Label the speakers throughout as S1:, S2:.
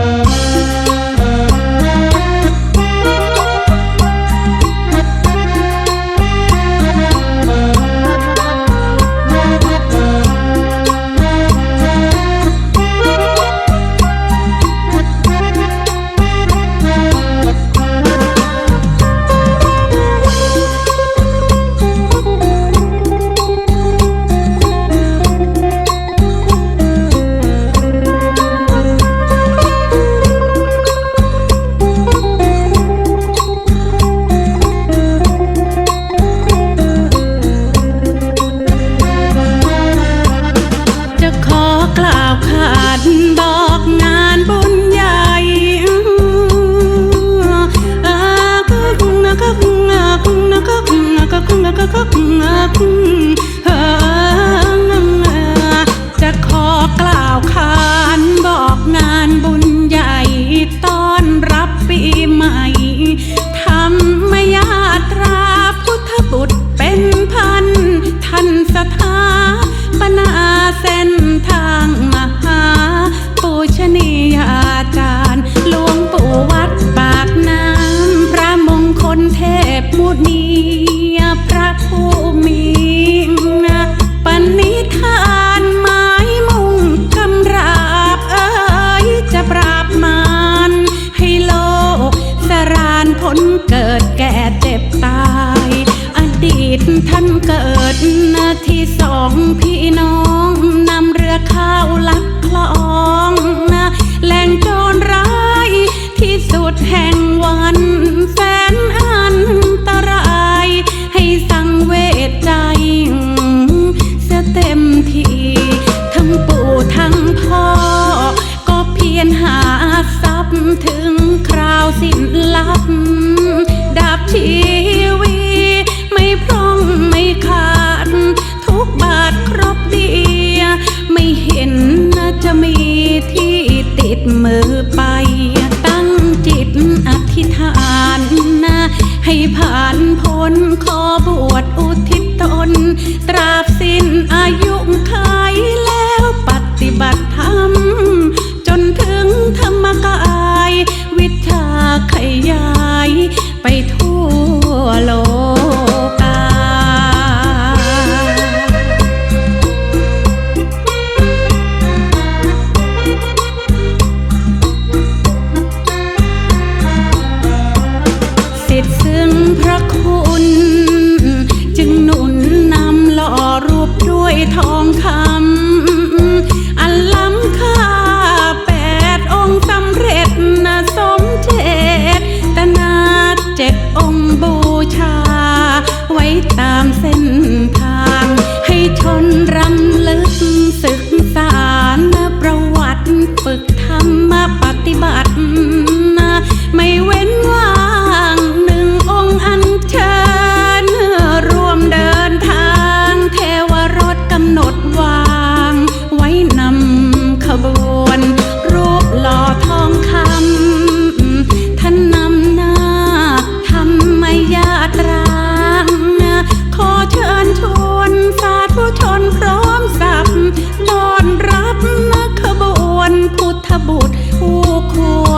S1: Thank you. ก็คักงัก พี่น้องนำเรือข้าวลักคลองนะแหล่งโจรร้ายที่สุดแห่ง มือไป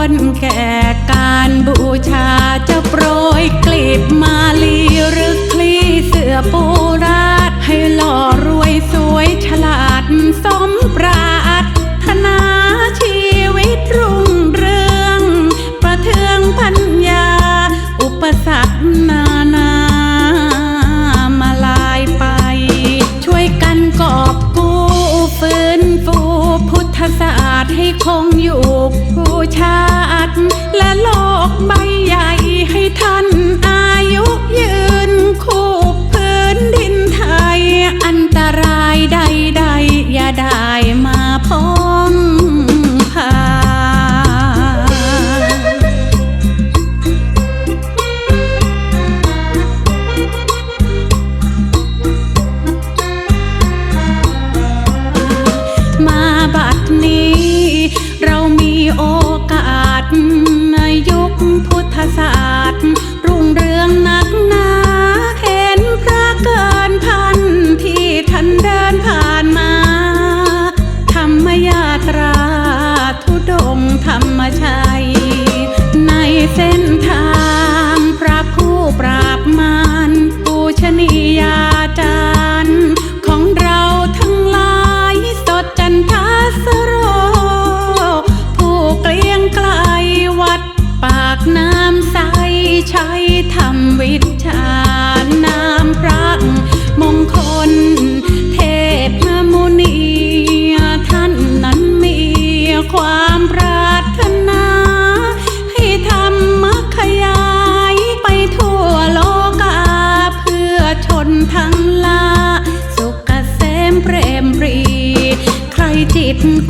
S1: คนแก่การบูชาจะโปรยกลีบมาลี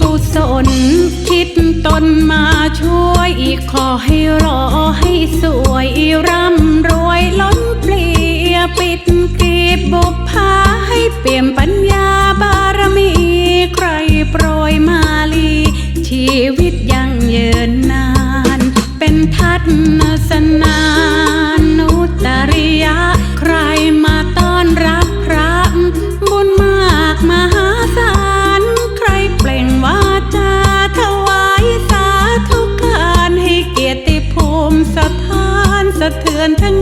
S1: กุศลคิดตนมาช่วยขอให้รอให้สวยร่ำรวยล้นเปลี่ยปิดกีบบุพพาให้เปี่ยมปัญญาบารมีใครโปรยมาลี ชีวิตยังเยืนนาน เป็นทัศนสนา อนทั้งไตร